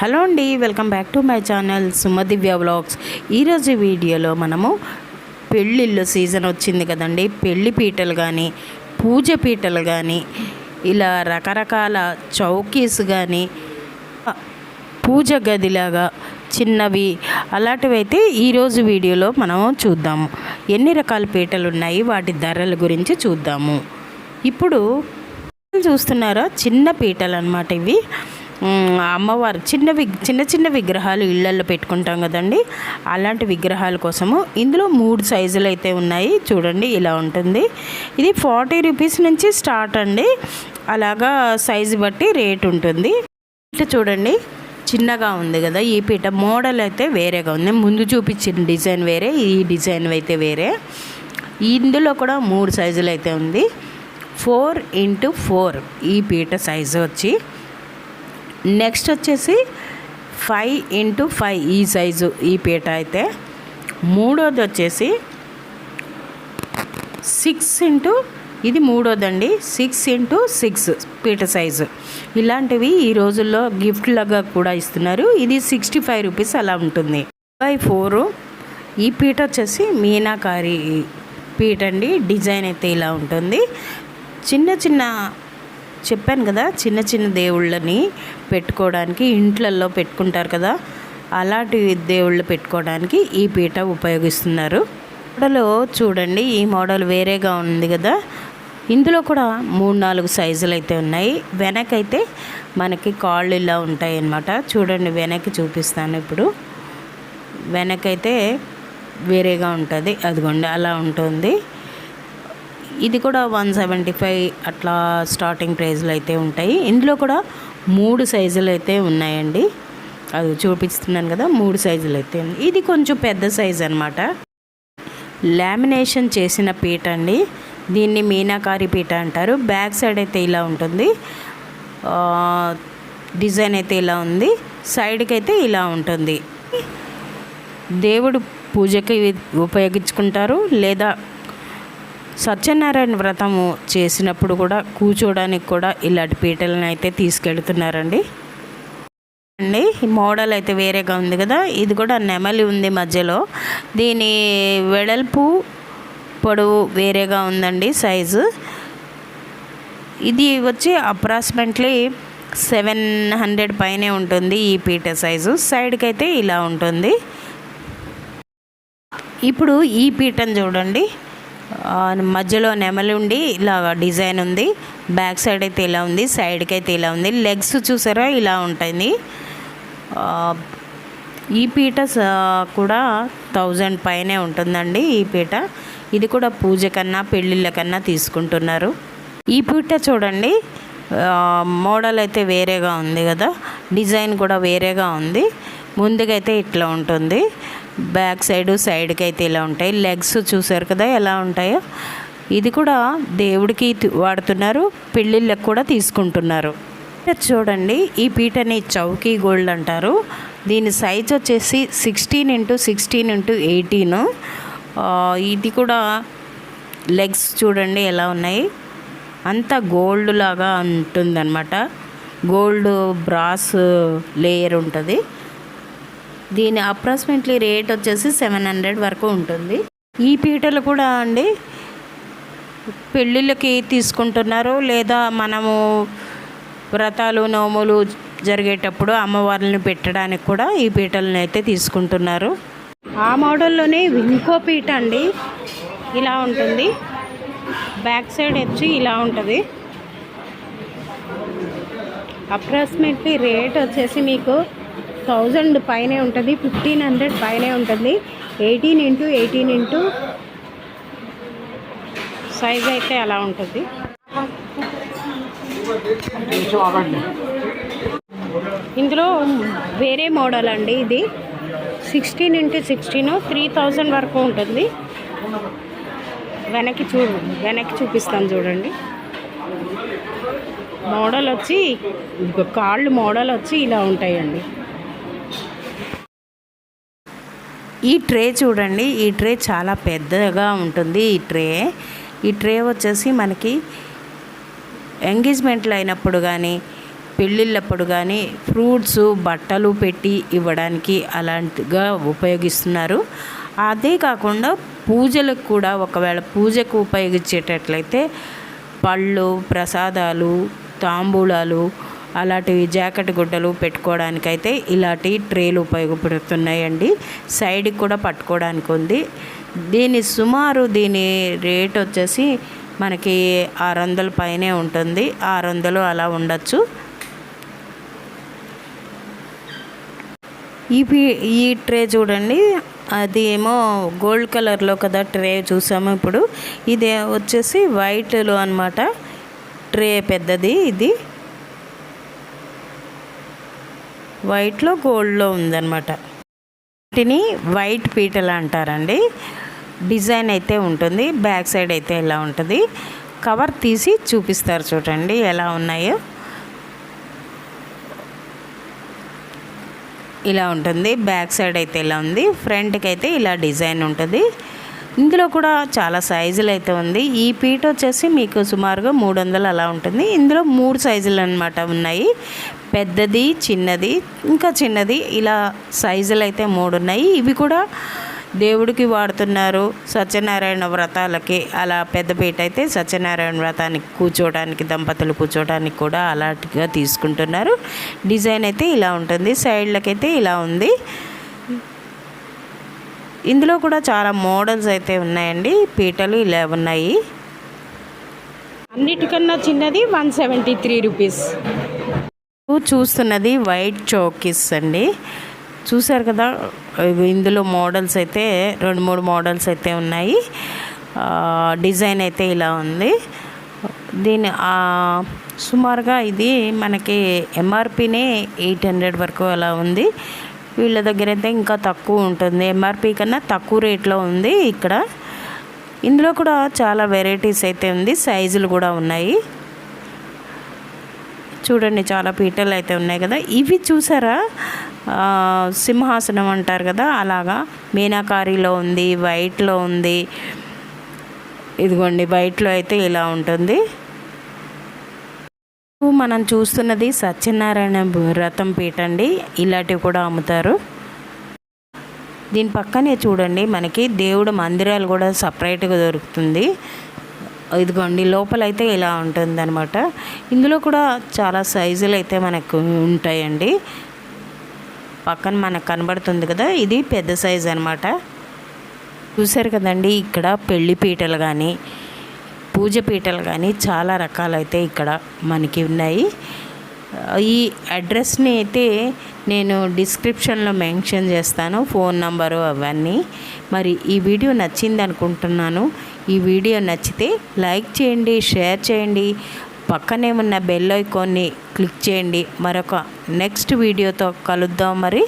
Hello అండి welcome back to my channel Sumadivya vlogs. ఈరోజు వీడియోలో మనము పెళ్ళిళ్ళు సీజన్ వచ్చింది కదండి పెళ్ళి పీటలు కానీ పూజ పీటలు కానీ ఇలా రకరకాల చౌకీస్ కానీ పూజ గదిలాగా చిన్నవి అలాంటివి అయితే ఈరోజు వీడియోలో మనం చూద్దాము. ఎన్ని రకాల పీటలు ఉన్నాయి వాటి ధరల గురించి చూద్దాము. ఇప్పుడు చూస్తున్నారా చిన్న పీటలు అనమాట ఇవి. అమ్మవారు చిన్న విగ్ చిన్న చిన్న విగ్రహాలు ఇళ్ళల్లో పెట్టుకుంటాం కదండి. అలాంటి విగ్రహాల కోసము ఇందులో మూడు సైజులు అయితే ఉన్నాయి. చూడండి ఇలా ఉంటుంది. ఇది ఫార్టీ రూపీస్ నుంచి స్టార్ట్ అండి. అలాగా సైజు బట్టి రేట్ ఉంటుంది. ఇట్లా చూడండి చిన్నగా ఉంది కదా ఈ పీట. మోడల్ అయితే వేరేగా ఉంది. ముందు చూపించిన డిజైన్ వేరే ఈ డిజైన్ అయితే వేరే. ఇందులో కూడా మూడు సైజులు అయితే ఉంది. ఫోర్ ఇంటూ ఫోర్ ఈ పీట సైజు వచ్చి. నెక్స్ట్ వచ్చేసి ఫైవ్ ఇంటూ ఫైవ్ ఈ సైజు ఈ పీట అయితే. మూడోది వచ్చేసి సిక్స్ ఇంటూ ఇది మూడోదండి సిక్స్ ఇంటూ సిక్స్ పీట సైజు. ఇలాంటివి ఈ రోజుల్లో గిఫ్ట్ లాగా కూడా ఇస్తున్నారు. ఇది సిక్స్టీ ఫైవ్ రూపీస్ అలా ఉంటుంది. By four. ఈ పీట వచ్చేసి మీనాకారి పీట అండి. డిజైన్ అయితే ఇలా ఉంటుంది. చిన్న చిన్న చెప్పాను కదా చిన్న చిన్న దేవుళ్ళని పెట్టుకోవడానికి ఇంట్లల్లో పెట్టుకుంటారు కదా అలాంటి దేవుళ్ళు పెట్టుకోవడానికి ఈ పీట ఉపయోగిస్తున్నారు. మోడల్ చూడండి ఈ మోడల్ వేరేగా ఉంది కదా. ఇందులో కూడా మూడు నాలుగు సైజులు అయితే ఉన్నాయి. వెనకైతే మనకి కాళ్ళు ఇలా ఉంటాయి అన్నమాట చూడండి వెనక్కి చూపిస్తాను ఇప్పుడు. వెనకైతే వేరేగా ఉంటుంది. అదిగోండి అలా ఉంటుంది. ఇది కూడా వన్ సెవెంటీ ఫైవ్ అట్లా స్టార్టింగ్ ప్రైజ్లు అయితే ఉంటాయి. ఇందులో కూడా మూడు సైజులు అయితే ఉన్నాయండి. అది చూపిస్తున్నాను కదా మూడు సైజులు అయితే ఇది కొంచెం పెద్ద సైజ్ అనమాట లామినేషన్ చేసిన పీట అండి. దీన్ని మీనాకారి పీట అంటారు. బ్యాక్ సైడ్ అయితే ఇలా ఉంటుంది. డిజైన్ అయితే ఇలా ఉంది. సైడ్కి అయితే ఇలా ఉంటుంది. దేవుడు పూజకి ఉపయోగించుకుంటారు లేదా సత్యనారాయణ వ్రతము చేసినప్పుడు కూడా కూర్చోడానికి కూడా ఇలాంటి పీటలను అయితే తీసుకెళ్తున్నారండి. అండి మోడల్ అయితే వేరేగా ఉంది కదా ఇది కూడా నెమలి ఉంది మధ్యలో. దీని వెడల్పు పొడవు వేరేగా ఉందండి సైజు. ఇది వచ్చి అప్రాక్సిమేట్లీ సెవెన్ హండ్రెడ్ పైనే ఉంటుంది ఈ పీట సైజు. సైడ్కి అయితే ఇలా ఉంటుంది. ఇప్పుడు ఈ పీటను చూడండి. మధ్యలో నెమలి ఉండి ఇలా డిజైన్ ఉంది. బ్యాక్ సైడ్ అయితే ఇలా ఉంది సైడ్కి అయితే ఇలా ఉంది. లెగ్స్ చూసారా? ఇలా ఉంటుంది. ఈ పీట స- కూడా థౌజండ్ పైనే ఉంటుందండి ఈ పీట. ఇది కూడా పూజ కన్నా పెళ్ళిళ్ళ కన్నా తీసుకుంటున్నారు. ఈ పీట చూడండి. మోడల్ అయితే వేరేగా ఉంది కదా. డిజైన్ కూడా వేరేగా ఉంది. ముందుగా అయితే ఇట్లా ఉంటుంది. బ్యాక్ సైడ్ సైడ్కి అయితే ఇలా ఉంటాయి. లెగ్స్ చూసారు కదా ఎలా ఉంటాయో? ఇది కూడా దేవుడికి వాడుతున్నారు. పెళ్ళిళ్ళకి కూడా తీసుకుంటున్నారు. చూడండి ఈ పీటని చౌకీ గోల్డ్ అంటారు. దీని సైజ్ వచ్చేసి sixteen into sixteen into eighteen. ఇది కూడా లెగ్స్ చూడండి ఎలా ఉన్నాయి. అంత గోల్డ్ లాగా ఉంటుందన్నమాట. గోల్డ్ బ్రాస్ లేయర్ ఉంటుంది. దీని అప్రాక్సిమేట్లీ రేట్ వచ్చేసి సెవెన్ హండ్రెడ్ వరకు ఉంటుంది. ఈ పీటలు కూడా అండి పెళ్ళిళ్ళకి తీసుకుంటున్నారు లేదా మనము వ్రతాలు నోములు జరిగేటప్పుడు అమ్మవారిని పెట్టడానికి కూడా ఈ పీటలను అయితే తీసుకుంటున్నారు. ఆ మోడల్లోనే ఇంకో పీట అండి ఇలా ఉంటుంది. బ్యాక్ సైడ్ వచ్చి ఇలా ఉంటుంది. అప్రాక్సిమేట్లీ రేట్ వచ్చేసి మీకు థౌజండ్ పైనే ఉంటుంది ఫిఫ్టీన్ హండ్రెడ్ పైనే ఉంటుంది. Eighteen into eighteen into size అయితే అలా ఉంటుంది. ఇందులో వేరే మోడల్ అండి ఇది. Sixteen into sixteen three thousand వరకు ఉంటుంది. వెనక్కి చూ వెనక్కి చూపిస్తాను చూడండి. మోడల్ వచ్చి కాళ్ళు మోడల్ వచ్చి ఇలా ఉంటాయండి. ఈ ట్రే చూడండి ఈ ట్రే చాలా పెద్దగా ఉంటుంది ఈ ట్రే. ఈ ట్రే వచ్చేసి మనకి ఎంగేజ్మెంట్లు అయినప్పుడు కానీ పెళ్ళిళ్ళప్పుడు కానీ ఫ్రూట్స్ బట్టలు పెట్టి ఇవ్వడానికి అలాంటిగా ఉపయోగిస్తున్నారు. అదే కాకుండా పూజలకు కూడా ఒకవేళ పూజకు ఉపయోగించేటట్లయితే పళ్ళు ప్రసాదాలు తాంబూలాలు అలాంటివి జాకెట్ గుడ్డలు పెట్టుకోవడానికైతే ఇలాంటి ట్రేలు ఉపయోగపడుతున్నాయండి. సైడ్కి కూడా పట్టుకోవడానికి ఉంది. దీని సుమారు దీని రేట్ వచ్చేసి మనకి ఆరు వందల పైనే ఉంటుంది. ఆరు వందలు అలా ఉండొచ్చు. ఈ ఈ ట్రే చూడండి. అది ఏమో గోల్డ్ కలర్లో కదా ట్రే చూసాము ఇప్పుడు. ఇది వచ్చేసి వైట్లో అనమాట ట్రే పెద్దది ఇది. వైట్లో గోల్డ్లో ఉందన్నమాట. వీటిని వైట్ పీటలు అంటారండి. డిజైన్ అయితే ఉంటుంది బ్యాక్ సైడ్ అయితే ఇలా ఉంటుంది. కవర్ తీసి చూపిస్తారు చూడండి ఎలా ఉన్నాయో. ఇలా ఉంటుంది బ్యాక్ సైడ్ అయితే ఇలా ఉంది ఫ్రంట్కి అయితే ఇలా డిజైన్ ఉంటుంది. ఇందులో కూడా చాలా సైజులు అయితే ఉంది. ఈ పీట వచ్చేసి మీకు సుమారుగా మూడు వందలు అలా ఉంటుంది. ఇందులో మూడు సైజులు అనమాట ఉన్నాయి. పెద్దది చిన్నది ఇంకా చిన్నది. ఇలా సైజులు అయితే మూడు ఉన్నాయి. ఇవి కూడా దేవుడికి వాడుతున్నారు సత్యనారాయణ వ్రతాలకి. అలా పెద్ద పీట అయితే సత్యనారాయణ వ్రతానికి కూర్చోవడానికి దంపతులు కూర్చోవడానికి కూడా అలాంటిగా తీసుకుంటున్నారు. డిజైన్ అయితే ఇలా ఉంటుంది. సైడ్లకైతే ఇలా ఉంది. ఇందులో కూడా చాలా మోడల్స్ అయితే ఉన్నాయండి. పీటలు ఇలా ఉన్నాయి. అన్నిటికన్నా చిన్నది వన్ సెవెంటీ త్రీ రూపీస్. చూస్తున్నది వైట్ చౌకీస్ అండి. చూసారు కదా ఇందులో మోడల్స్ అయితే రెండు మూడు మోడల్స్ అయితే ఉన్నాయి. డిజైన్ అయితే ఇలా ఉంది. దీని సుమారుగా ఇది మనకి ఎంఆర్పినే ఎయిట్ హండ్రెడ్ వరకు అలా ఉంది. వీళ్ళ దగ్గర అయితే ఇంకా తక్కువ ఉంటుంది. ఎంఆర్పి కన్నా తక్కువ రేట్లో ఉంది ఇక్కడ. ఇందులో కూడా చాలా వెరైటీస్ అయితే ఉంది. సైజులు కూడా ఉన్నాయి. చూడండి చాలా పీటలు అయితే ఉన్నాయి కదా. ఇవి చూసారా? సింహాసనం అంటారు కదా అలాగా. మీనాకారిలో ఉంది వైట్లో ఉంది. ఇదిగోండి వైట్లో అయితే ఇలా ఉంటుంది. మనం చూస్తున్నది సత్యనారాయణ వ్రతం పీట అండి. ఇలాంటివి కూడా అమ్ముతారు. దీని పక్కనే చూడండి మనకి దేవుడు మందిరాలు కూడా సపరేట్గా దొరుకుతుంది. ఇదిగోండి లోపలైతే ఇలా ఉంటుంది అనమాట ఇందులో కూడా చాలా సైజులు అయితే మనకు ఉంటాయండి. పక్కన మనకు కనబడుతుంది కదా ఇది పెద్ద సైజ్ అనమాట చూసారు కదండి ఇక్కడ పెళ్ళి పీటలు కానీ పూజ పీటలు కానీ చాలా రకాలైతే ఇక్కడ మనకి ఉన్నాయి. ఈ అడ్రస్ని అయితే నేను డిస్క్రిప్షన్లో మెన్షన్ చేస్తాను ఫోన్ నంబరు అవన్నీ. మరి ఈ వీడియో నచ్చింది అనుకుంటున్నాను ఈ వీడియో నచ్చితే లైక్ చేయండి షేర్ చేయండి. పక్కనే ఉన్న బెల్ ఐకాన్ని క్లిక్ చేయండి. మరొక నెక్స్ట్ వీడియోతో కలుద్దాం మరి.